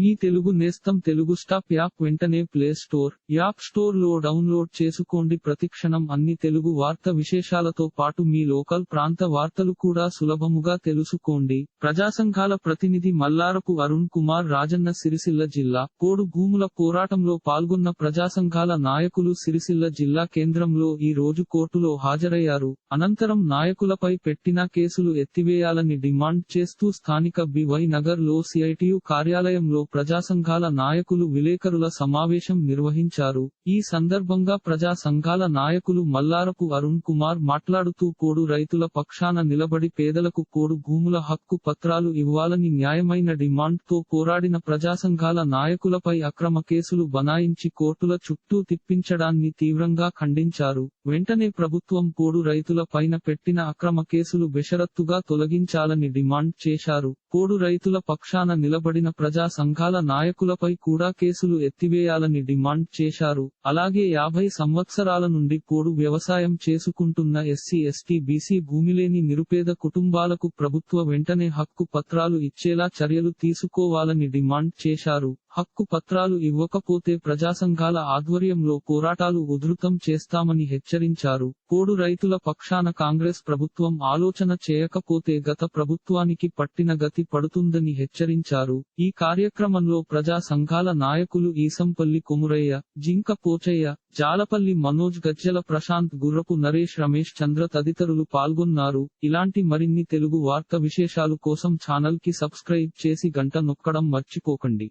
మీ తెలుగు నేస్తం Telugu stop app వెంటనే play store app స్టోర్లో డౌన్లోడ్ చేసుకోండి. ప్రతిక్షణం అన్ని తెలుగు వార్త విశేషాలతో పాటు మీ లోకల్ ప్రాంత వార్తలు కూడా సులభముగా తెలుసుకోండి. ప్రజాసంఘాల ప్రతినిధి మల్లారపు అరుణ్ కుమార్ రాజన్న సిరిసిల్ల జిల్లా కోడు భూముల పోరాటంలో పాల్గొన్న ప్రజాసంఘాల నాయకులు సిరిసిల్ల జిల్లా కేంద్రంలో ఈ రోజు కోర్టులో హాజరయ్యారు. అనంతరం నాయకులపై పెట్టిన కేసులు ఎత్తివేయాలని డిమాండ్ చేస్తూ స్థానిక బివై నగర్లో సిఐటియు కార్యాలయంలో ప్రజా సంఘాల నాయకులు విలేకరుల సమావేశం నిర్వహించారు. ఈ సందర్భంగా ప్రజా సంఘాల నాయకులు మల్లారపు అరుణ్ కుమార్ మాట్లాడుతూ పోడు రైతుల పక్షాన నిలబడి పేదలకు పోడు భూముల హక్కు పత్రాలు ఇవ్వాలని న్యాయమైన డిమాండ్తో పోరాడిన ప్రజాసంఘాల నాయకులపై అక్రమ కేసులు బనాయించి కోర్టుల చుట్టూ తిప్పించడాన్ని తీవ్రంగా ఖండించారు. వెంటనే ప్రభుత్వం పోడు రైతుల పైన పెట్టిన అక్రమ కేసులు బెషరత్తుగా తొలగించాలని డిమాండ్ చేశారు. పోడు రైతుల పక్షాన నిలబడిన ప్రజా సంఘాల నాయకులపై కూడా కేసులు ఎత్తివేయాలని డిమాండ్ చేశారు. అలాగే యాభై సంవత్సరాల నుండి పోడు వ్యవసాయం చేసుకుంటున్న ఎస్సీ ఎస్టీ బీసీ భూమిలేని నిరుపేద కుటుంబాలకు ప్రభుత్వ వెంటనే హక్కు పత్రాలు ఇచ్చేలా చర్యలు తీసుకోవాలని డిమాండ్ చేశారు. హక్కు పత్రాలు ఇవ్వకపోతే ప్రజాసంఘాల ఆధ్వర్యంలో పోరాటాలు ఉధృతం చేస్తామని హెచ్చరించారు. పోడు రైతుల పక్షాన కాంగ్రెస్ ప్రభుత్వం ఆలోచన చేయకపోతే గత ప్రభుత్వానికి పట్టిన గతి పడుతుందని హెచ్చరించారు. ఈ కార్యక్రమంలో ప్రజా సంఘాల నాయకులు ఈసంపల్లి కొమురయ్య జింక పోచయ్య జాలపల్లి మనోజ్ గజ్జల ప్రశాంత్ గుర్రపు నరేష్ రమేష్ చంద్ర తదితరులు పాల్గొన్నారు. ఇలాంటి మరిన్ని తెలుగు వార్త విశేషాలు కోసం ఛానల్కి సబ్స్క్రైబ్ చేసి గంట నొక్కడం మర్చిపోకండి.